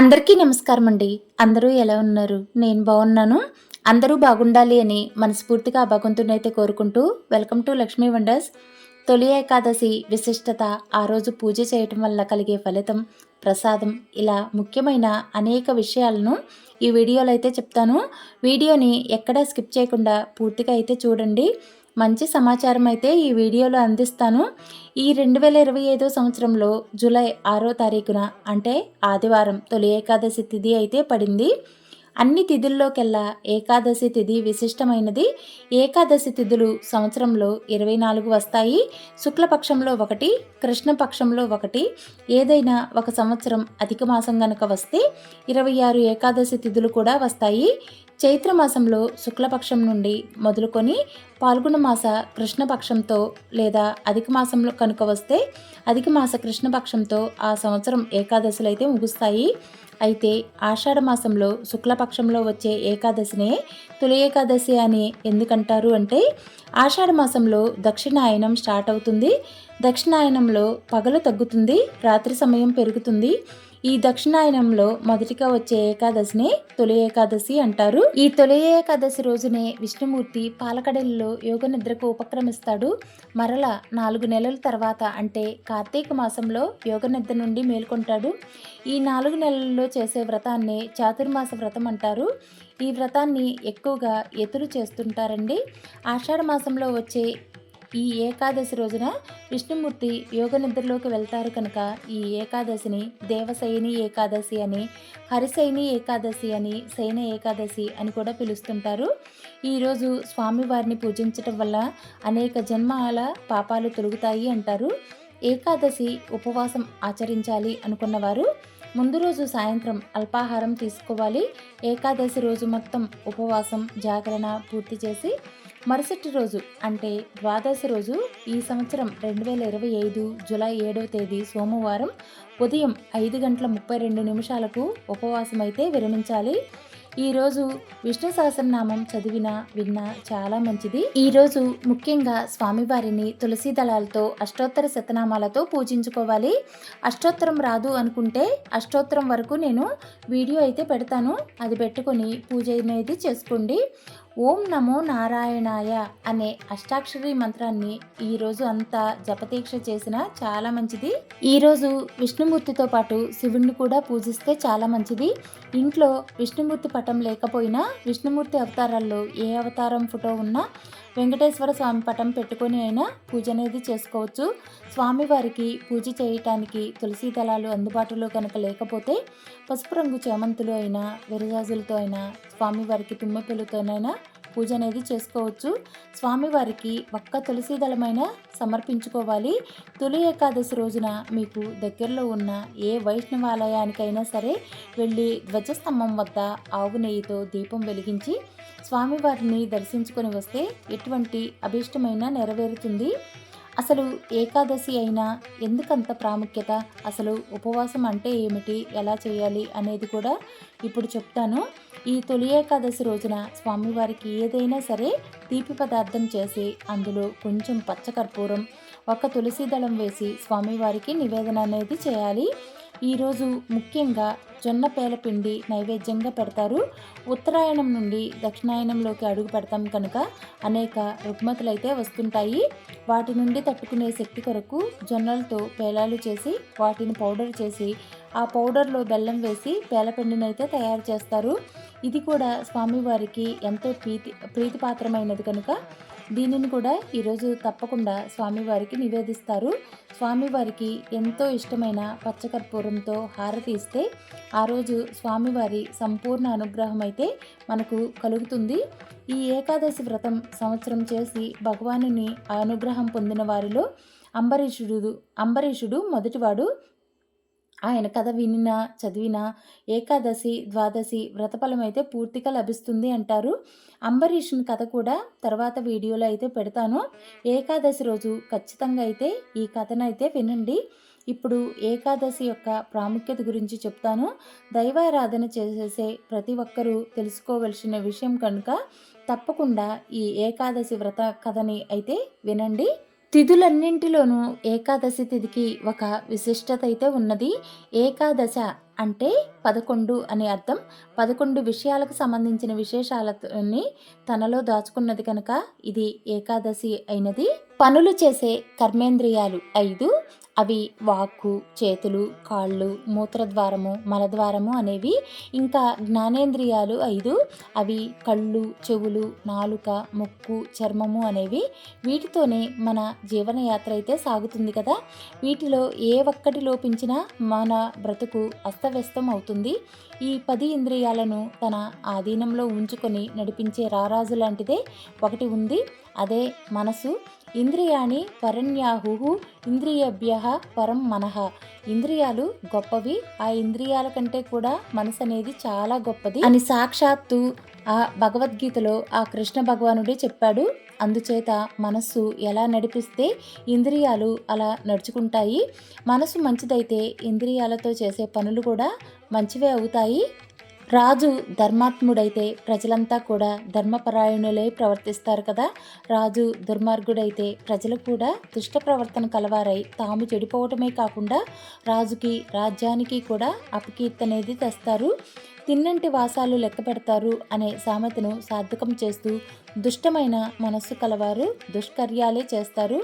అందరికీ నమస్కారం అండి అందరూ ఎలా ఉన్నారు? నేను బాగున్నాను. అందరూ బాగుండాలి అని మనస్ఫూర్తిగా ఆ భగవంతునైతే అయితే కోరుకుంటూ వెల్కమ్ టు లక్ష్మీ వండర్స్. తొలి ఏకాదశి విశిష్టత ఆ రోజు పూజ చేయటం వల్ల కలిగే ఫలితం ప్రసాదం ఇలా ముఖ్యమైన అనేక విషయాలను ఈ వీడియోలో అయితే చెప్తాను. వీడియోని ఎక్కడా స్కిప్ చేయకుండా పూర్తిగా అయితే చూడండి. మంచి సమాచారం అయితే ఈ వీడియోలో అందిస్తాను. ఈ రెండు వేల ఇరవై ఐదో సంవత్సరంలో జూలై ఆరో తారీఖున అంటే ఆదివారం తొలి ఏకాదశి తిథి అయితే పడింది. అన్ని తిథుల్లోకెల్లా ఏకాదశి తిథి విశిష్టమైనది. ఏకాదశి తిథులు సంవత్సరంలో ఇరవై నాలుగు వస్తాయి. శుక్లపక్షంలో ఒకటి కృష్ణపక్షంలో ఒకటి. ఏదైనా ఒక సంవత్సరం అధిక మాసం గనక వస్తే ఇరవై ఆరు ఏకాదశి తిథులు కూడా వస్తాయి. చైత్రమాసంలో శుక్లపక్షం నుండి మొదలుకొని పాల్గొన మాస కృష్ణపక్షంతో లేదా అధిక మాసంలో కనుక వస్తే అధిక మాస కృష్ణపక్షంతో ఆ సంవత్సరం ఏకాదశులు అయితే ముగుస్తాయి. అయితే ఆషాఢ మాసంలో శుక్లపక్షంలో వచ్చే ఏకాదశినే తొలి ఏకాదశి అని ఎందుకంటారు అంటే ఆషాఢ మాసంలో దక్షిణాయనం స్టార్ట్ అవుతుంది. దక్షిణాయనంలో పగలు తగ్గుతుంది రాత్రి సమయం పెరుగుతుంది. ఈ దక్షిణాయనంలో మొదటిగా వచ్చే ఏకాదశిని తొలి ఏకాదశి అంటారు. ఈ తొలి ఏకాదశి రోజునే విష్ణుమూర్తి పాలకడలిలో యోగ నిద్రకు ఉపక్రమిస్తాడు. మరల నాలుగు నెలల తర్వాత అంటే కార్తీక మాసంలో యోగ నిద్ర నుండి మేల్కొంటాడు. ఈ నాలుగు నెలల్లో చేసే వ్రతాన్ని చాతుర్మాస వ్రతం అంటారు. ఈ వ్రతాన్ని ఎక్కువగా ఎతురు చేస్తుంటారండి. ఆషాఢ మాసంలో వచ్చే ఈ ఏకాదశి రోజున విష్ణుమూర్తి యోగ నిద్రలోకి వెళ్తారు కనుక ఈ ఏకాదశిని దేవశయని ఏకాదశి అని హరిశయని ఏకాదశి అని శయన ఏకాదశి అని కూడా పిలుస్తుంటారు. ఈరోజు స్వామివారిని పూజించటం వల్ల అనేక జన్మాల పాపాలు తొలుగుతాయి అంటారు. ఏకాదశి ఉపవాసం ఆచరించాలి అనుకున్నవారు ముందు రోజు సాయంత్రం అల్పాహారం తీసుకోవాలి. ఏకాదశి రోజు మొత్తం ఉపవాసం జాగరణ పూర్తి చేసి మరుసటి రోజు అంటే ద్వాదశి రోజు ఈ సంవత్సరం రెండు వేల ఇరవై ఐదు జులై ఏడవ తేదీ సోమవారం ఉదయం ఐదు గంటల ముప్పై రెండు నిమిషాలకు ఉపవాసం అయితే విరమించాలి. ఈరోజు విష్ణు సహస్రనామం చదివిన విన్నా చాలా మంచిది. ఈరోజు ముఖ్యంగా స్వామివారిని తులసి దళాలతో అష్టోత్తర శతనామాలతో పూజించుకోవాలి. అష్టోత్తరం రాదు అనుకుంటే అష్టోత్తరం వరకు నేను వీడియో అయితే పెడతాను. అది పెట్టుకొని పూజ అనేది చేసుకోండి. ఓం నమో నారాయణాయ అనే అష్టాక్షరి మంత్రాన్ని ఈరోజు అంతా జపదీక్ష చేసిన చాలా మంచిది. ఈరోజు విష్ణుమూర్తితో పాటు శివుణ్ణి కూడా పూజిస్తే చాలా మంచిది. ఇంట్లో విష్ణుమూర్తి పటం లేకపోయినా విష్ణుమూర్తి అవతారాల్లో ఏ అవతారం ఫోటో ఉన్నా వెంకటేశ్వర స్వామి పటం పెట్టుకొని అయినా పూజ అనేది చేసుకోవచ్చు. స్వామివారికి పూజ చేయటానికి తులసి దళాలు అందుబాటులో కనుక లేకపోతే పసుపు రంగు చేమంతులు అయినా విరజాజులతో అయినా స్వామివారికి తుమ్మెపిల్లతోనైనా పూజ అనేది చేసుకోవచ్చు. స్వామివారికి ఒక్క తులసి దళమైన సమర్పించుకోవాలి. తొలి ఏకాదశి రోజున మీకు దగ్గరలో ఉన్న ఏ వైష్ణవాలయానికైనా సరే వెళ్ళి ధ్వజస్తంభం వద్ద ఆవు నెయ్యితో దీపం వెలిగించి స్వామివారిని దర్శించుకొని వస్తే ఎటువంటి అభిష్టమైన నెరవేరుతుంది. అసలు ఏకాదశి అయినా ఎందుకంత ప్రాముఖ్యత? అసలు ఉపవాసం అంటే ఏమిటి? ఎలా చేయాలి అనేది కూడా ఇప్పుడు చెప్తాను. ఈ తొలి ఏకాదశి రోజున స్వామివారికి ఏదైనా సరే తీపి పదార్థం చేసి అందులో కొంచెం పచ్చకర్పూరం ఒక తులసి దళం వేసి స్వామివారికి నివేదన అనేది చేయాలి. ఈరోజు ముఖ్యంగా జొన్న పేలపిండి నైవేద్యంగా పెడతారు. ఉత్తరాయణం నుండి దక్షిణాయనంలోకి అడుగు పెడతాం కనుక అనేక రుగ్మతులు అయితే వస్తుంటాయి. వాటి నుండి తట్టుకునే శక్తి కొరకు జొన్నలతో పేలాలు చేసి వాటిని పౌడర్ చేసి ఆ పౌడర్లో బెల్లం వేసి పేలపిండినైతే తయారు చేస్తారు. ఇది కూడా స్వామివారికి ఎంతో ప్రీతి ప్రీతిపాత్రమైనది కనుక దీనిని కూడా ఈరోజు తప్పకుండా స్వామివారికి నివేదిస్తారు. స్వామివారికి ఎంతో ఇష్టమైన పచ్చకర్పూరంతో హారతి ఇస్తే ఆ రోజు స్వామివారి సంపూర్ణ అనుగ్రహం అయితే మనకు కలుగుతుంది. ఈ ఏకాదశి వ్రతం సంవత్సరం చేసి భగవానుని అనుగ్రహం పొందిన వారిలో అంబరీషుడు అంబరీషుడు మొదటివాడు ఆయన కథ వినినా చదివిన ఏకాదశి ద్వాదశి వ్రతఫలం అయితే పూర్తిగా లభిస్తుంది అంటారు. అంబరీషుని కథ కూడా తర్వాత వీడియోలో అయితే పెడతాను. ఏకాదశి రోజు ఖచ్చితంగా అయితే ఈ కథనైతే వినండి. ఇప్పుడు ఏకాదశి యొక్క ప్రాముఖ్యత గురించి చెప్తాను. దైవారాధన చేసే ప్రతి ఒక్కరూ తెలుసుకోవలసిన విషయం కనుక తప్పకుండా ఈ ఏకాదశి వ్రత కథని అయితే వినండి. తిథులన్నింటిలోనూ ఏకాదశి తిథికి ఒక విశిష్టత అయితే ఉన్నది. ఏకాదశ అంటే పదకొండు అనే అర్థం. పదకొండు విషయాలకు సంబంధించిన విశేషాలని తనలో దాచుకున్నది కనుక ఇది ఏకాదశి అయినది. పనులు చేసే కర్మేంద్రియాలు ఐదు అవి వాక్కు చేతులు కాళ్ళు మూత్రద్వారము మలద్వారము అనేవి ఇంకా జ్ఞానేంద్రియాలు ఐదు. అవి కళ్ళు చెవులు నాలుక ముక్కు చర్మము అనేవి. వీటితోనే మన జీవనయాత్ర అయితే సాగుతుంది కదా. వీటిలో ఏ ఒక్కటి లోపించినా మన బ్రతుకు అస్తవ్యస్తం అవుతుంది. ఈ పది ఇంద్రియాలను తన ఆధీనంలో ఉంచుకొని నడిపించే రారాజు లాంటిదే ఒకటి ఉంది. అదే మనసు. ఇంద్రియాణి పరణ్యాహు ఇంద్రియభ్య పరం మనహ ఇంద్రియాలు గొప్పవి ఆ ఇంద్రియాల కంటే కూడా మనసు అనేది చాలా గొప్పది. అని సాక్షాత్తు ఆ భగవద్గీతలో ఆ కృష్ణ భగవానుడే చెప్పాడు. అందుచేత మనస్సు ఎలా నడిపిస్తే ఇంద్రియాలు అలా నడుచుకుంటాయి. మనసు మంచిదైతే ఇంద్రియాలతో చేసే పనులు కూడా మంచివే అవుతాయి. రాజు ధర్మాత్ముడైతే ప్రజలంతా కూడా ధర్మపరాయణులే ప్రవర్తిస్తారు కదా. రాజు దుర్మార్గుడైతే ప్రజలు కూడా దుష్ట ప్రవర్తన కలవారై తాము చెడిపోవటమే కాకుండా రాజుకి రాజ్యానికి కూడా అపకీర్తనేది తెస్తారు. తిన్నంటి వాసాలు లెక్క పెడతారు అనే సామెతను సార్థకం చేస్తూ దుష్టమైన మనస్సు కలవారు దుష్కర్యాలే చేస్తారు.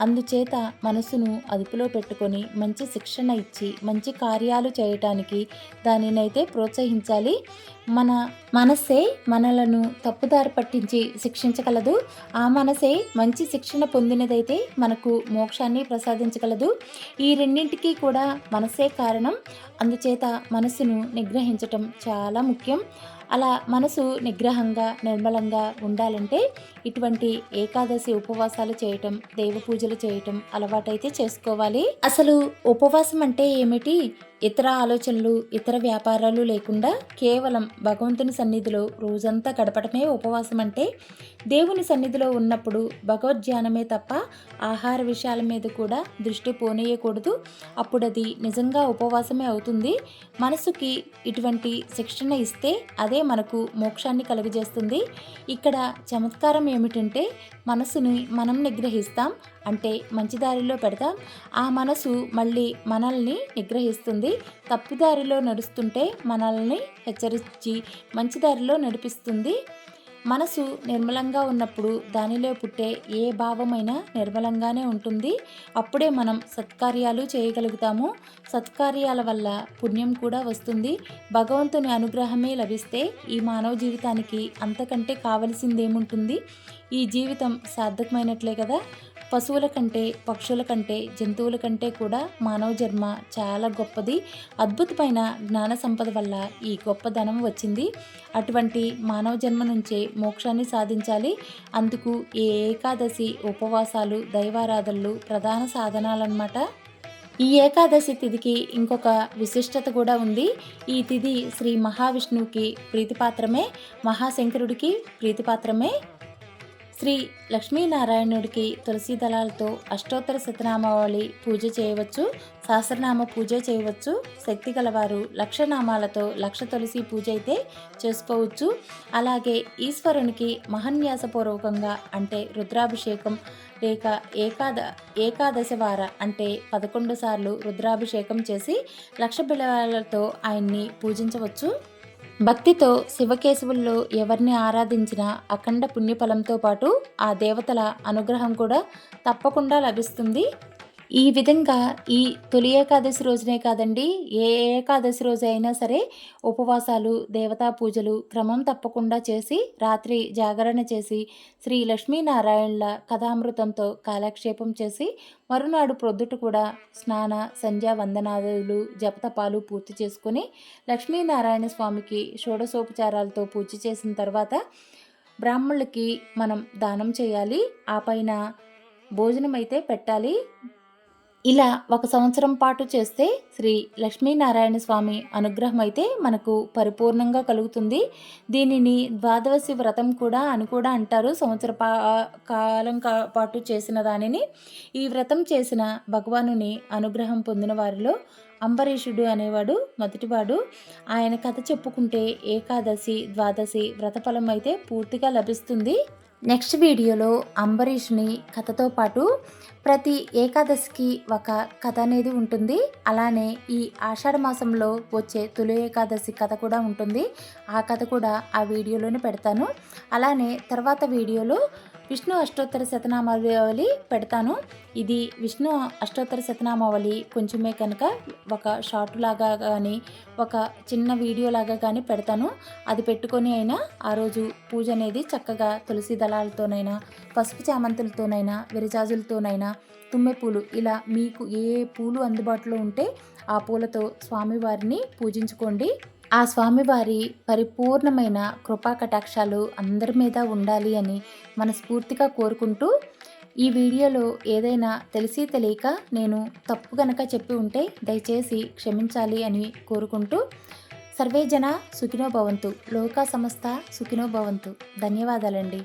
అందుచేత మనసును అదుపులో పెట్టుకొని మంచి శిక్షణ ఇచ్చి మంచి కార్యాలు చేయటానికి దానినైతే ప్రోత్సహించాలి. మన మనస్సే మనలను తప్పుదారి పట్టించి శిక్షించగలదు. ఆ మనసే మంచి శిక్షణ పొందినదైతే మనకు మోక్షాన్ని ప్రసాదించగలదు. ఈ రెండింటికి కూడా మనసే కారణం. అందుచేత మనసును నిగ్రహించటం చాలా ముఖ్యం. అలా మనసు నిగ్రహంగా నిర్మలంగా ఉండాలంటే ఇటువంటి ఏకాదశి ఉపవాసాలు చేయటం దేవ పూజలు చేయటం అలవాటైతే చేసుకోవాలి. అసలు ఉపవాసం అంటే ఏమిటి? ఇతర ఆలోచనలు ఇతర వ్యాపారాలు లేకుండా కేవలం భగవంతుని సన్నిధిలో రోజంతా గడపడమే ఉపవాసం అంటే దేవుని సన్నిధిలో ఉన్నప్పుడు భగవద్ధ్యానమే తప్ప ఆహార విషయాల మీద కూడా దృష్టి పోనీయకూడదు. అప్పుడు అది నిజంగా ఉపవాసమే అవుతుంది. మనసుకి ఇటువంటి శిక్షణ ఇస్తే అదే మనకు మోక్షాన్ని కలుగజేస్తుంది. ఇక్కడ చమత్కారం ఏమిటంటే మనసుని మనం నిగ్రహిస్తాం అంటే మంచి దారిలో పెడతాం. ఆ మనసు మళ్ళీ మనల్ని నిగ్రహిస్తుంది. తప్పుదారిలో నడుస్తుంటే మనల్ని హెచ్చరించి మంచి దారిలో నడిపిస్తుంది. మనసు నిర్మలంగా ఉన్నప్పుడు దానిలో పుట్టే ఏ భావమైనా నిర్మలంగానే ఉంటుంది. అప్పుడే మనం సత్కార్యాలు చేయగలుగుతాము. సత్కార్యాల వల్ల పుణ్యం కూడా వస్తుంది. భగవంతుని అనుగ్రహమే లభిస్తే ఈ మానవ జీవితానికి అంతకంటే కావలసిందేముంటుంది? ఈ జీవితం సార్థకమైనట్లే కదా? పశువుల కంటే పక్షుల కంటే జంతువుల కంటే కూడా మానవ జన్మ చాలా గొప్పది. అద్భుతమైన జ్ఞాన సంపద వల్ల ఈ గొప్పదనం వచ్చింది. అటువంటి మానవ జన్మ నుంచే మోక్షాన్ని సాధించాలి. అందుకు ఏ ఏకాదశి ఉపవాసాలు దైవారాధనలు ప్రధాన సాధనాలన్నమాట. ఈ ఏకాదశి తిథికి ఇంకొక విశిష్టత కూడా ఉంది. ఈ తిథి శ్రీ మహావిష్ణువుకి ప్రీతిపాత్రమే మహాశంకరుడికి ప్రీతిపాత్రమే. శ్రీ లక్ష్మీనారాయణుడికి తులసి దళాలతో అష్టోత్తర శతనామావళి పూజ చేయవచ్చు సహస్రనామ పూజ చేయవచ్చు. శక్తి గలవారు లక్షనామాలతో లక్ష తులసి పూజ అయితే చేసుకోవచ్చు. అలాగే ఈశ్వరునికి మహన్యాసపూర్వకంగా అంటే రుద్రాభిషేకం లేక ఏకాద ఏకాదశి వార అంటే పదకొండు సార్లు రుద్రాభిషేకం చేసి లక్ష బిళాలతో ఆయన్ని పూజించవచ్చు. భక్తితో శివకేశవుల్లో ఎవరిని ఆరాధించినా అఖండ పుణ్యఫలంతో పాటు ఆ దేవతల అనుగ్రహం కూడా తప్పకుండా లభిస్తుంది. ఈ విధంగా ఈ తొలి ఏకాదశి రోజునే కాదండి ఏ ఏకాదశి రోజు అయినా సరే ఉపవాసాలు దేవతా పూజలు క్రమం తప్పకుండా చేసి రాత్రి జాగరణ చేసి శ్రీ లక్ష్మీనారాయణల కథామృతంతో కాలక్షేపం చేసి మరునాడు ప్రొద్దుట కూడా స్నాన సంధ్యా వందనాదులు జపతపాలు పూర్తి చేసుకుని లక్ష్మీనారాయణ స్వామికి షోడశోపచారాలతో పూజ చేసిన తర్వాత బ్రాహ్మణులకి మనం దానం చేయాలి. ఆ పైన భోజనం అయితే పెట్టాలి. ఇలా ఒక సంవత్సరం పాటు చేస్తే శ్రీ లక్ష్మీనారాయణ స్వామి అనుగ్రహం అయితే మనకు పరిపూర్ణంగా కలుగుతుంది. దీనిని ద్వాదశి వ్రతం కూడా అని కూడా అంటారు. సంవత్సర పా కాలం పాటు చేసిన దానిని ఈ వ్రతం చేసిన భగవానుని అనుగ్రహం పొందిన వారిలో అంబరీషుడు అనేవాడు మొదటివాడు. ఆయన కథ చెప్పుకుంటే ఏకాదశి ద్వాదశి వ్రతఫలం అయితే పూర్తిగా లభిస్తుంది. నెక్స్ట్ వీడియోలో అంబరీష్ని కథతో పాటు ప్రతి ఏకాదశికి ఒక కథ అనేది ఉంటుంది. అలానే ఈ ఆషాఢ మాసంలో వచ్చే తొలి ఏకాదశి కథ కూడా ఉంటుంది. ఆ కథ కూడా ఆ వీడియోలోనే పెడతాను. అలానే తర్వాత వీడియోలో విష్ణు అష్టోత్తర శతనామావళి పెడతాను. ఇది విష్ణు అష్టోత్తర శతనామావళి కొంచెమే కనుక ఒక షార్ట్ లాగా కానీ ఒక చిన్న వీడియో లాగా కానీ పెడతాను. అది పెట్టుకొని అయినా ఆ రోజు పూజ అనేది చక్కగా తులసి దళాలతోనైనా పసుపు చామంతులతోనైనా విరజాజులతోనైనా తుమ్మె పూలు ఇలా మీకు ఏ పూలు అందుబాటులో ఉంటే ఆ పూలతో స్వామివారిని పూజించుకోండి. ఆ స్వామివారి పరిపూర్ణమైన కృపా కటాక్షాలు అందరి మీద ఉండాలి అని మనస్ఫూర్తిగా కోరుకుంటూ ఈ వీడియోలో ఏదైనా తెలిసి తెలియక నేను తప్పు గనక చెప్పి ఉంటే దయచేసి క్షమించాలి అని కోరుకుంటూ సర్వేజన సుఖినో భవంతు. లోకా సంస్థ సుఖినో భవంతు. ధన్యవాదాలండి.